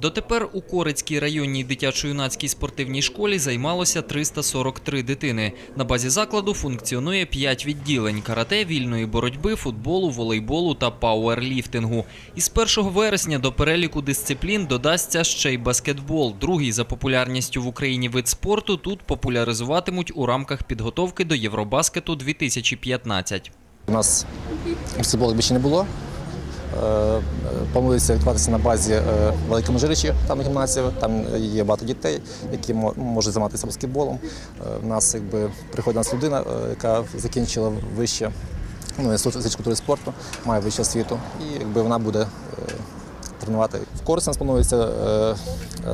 Дотепер у Корецькій районній дитячо-юнацькій спортивній школі займалося 343 дитини. На базі закладу функціонує 5 відділень – карате, вільної боротьби, футболу, волейболу та пауерліфтингу. Із 1 вересня до переліку дисциплін додасться ще й баскетбол. Другий за популярністю в Україні вид спорту тут популяризуватимуть у рамках підготовки до Євробаскету 2015. У нас баскетболу більше не було. Е, Планується відбуватися на базі е, Великому Жиричі, там гімназія, там є багато дітей, які можуть займатися баскетболом. Е, У нас якби приходить нас людина, е, яка закінчила вище ну, культури спорту, має вищу освіту, і якби вона буде е, тренувати. В Корисі нас планується е,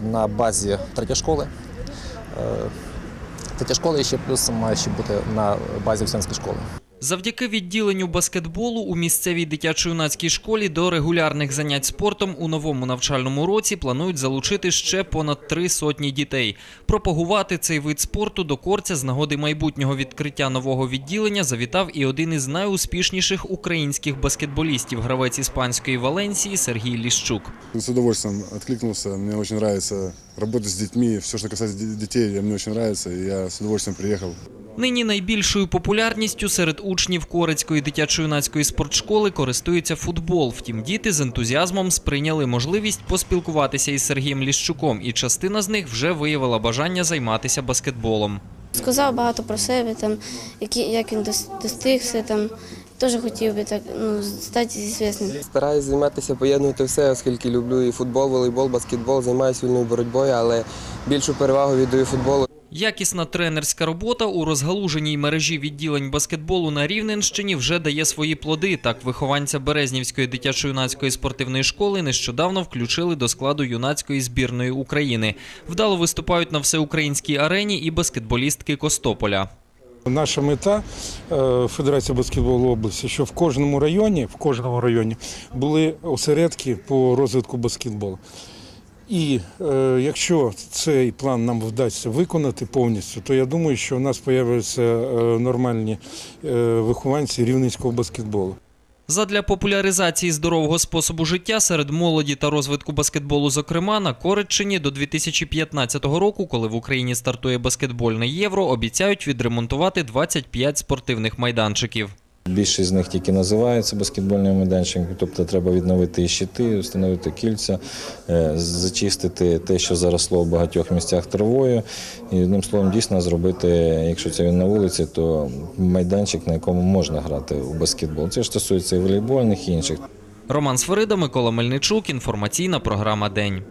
на базі третя школи. Е, Третя школа ще плюс має ще бути на базі Всянської школи. Завдяки відділенню баскетболу у місцевій дитячо-юнацькій школі до регулярних занять спортом у новому навчальному році планують залучити ще понад три сотні дітей. Пропагувати цей вид спорту до корця з нагоди майбутнього відкриття нового відділення завітав і один із найуспішніших українських баскетболістів, гравець іспанської Валенсії Сергій Ліщук. С удовольствием откликнулся. Мне очень нравится работать с детьми. Все, касается де- детей, мне очень нравится. Я с удовольствием приехал. Нині найбільшою популярністю серед учнів Корецької дитячо-юнацької спортшколи користується футбол. Втім, діти з ентузіазмом сприйняли можливість поспілкуватися із Сергієм Ліщуком, і частина з них вже виявила бажання займатися баскетболом. Сказав багато про себе, там, які, як він дос- достигся, там, теж хотів би так, ну, стати звісним. Стараюсь займатися, поєднувати все, оскільки люблю і футбол, волейбол, баскетбол, займаюся вільною боротьбою, але більшу перевагу віддаю футболу. Якісна тренерська робота у розгалуженій мережі відділень баскетболу на Рівненщині вже дає свої плоди. Так, вихованця Березнівської дитячо-юнацької спортивної школи нещодавно включили до складу юнацької збірної України. Вдало виступають на всеукраїнській арені і баскетболістки Костополя. Наша мета е, Федерації баскетболу області, що в кожному районі, в кожному районі були осередки по розвитку баскетболу. І е, якщо цей план нам вдасться виконати повністю, то я думаю, що у нас з'являться е, нормальні е, вихованці рівненського баскетболу. Задля популяризації здорового способу життя серед молоді та розвитку баскетболу, зокрема на Кореччині до 2015 року, коли в Україні стартує баскетбольне євро, обіцяють відремонтувати 25 спортивних майданчиків. Більшість з них тільки називаються баскетбольними майданчиками, тобто треба відновити і щити, встановити кільця, е, зачистити те, що заросло в багатьох місцях травою. І одним словом, дійсно зробити, якщо це він на вулиці, то майданчик, на якому можна грати у баскетбол. Це ж стосується і волейбольних і інших. Роман Сверида, Микола Мельничук. Інформаційна програма День.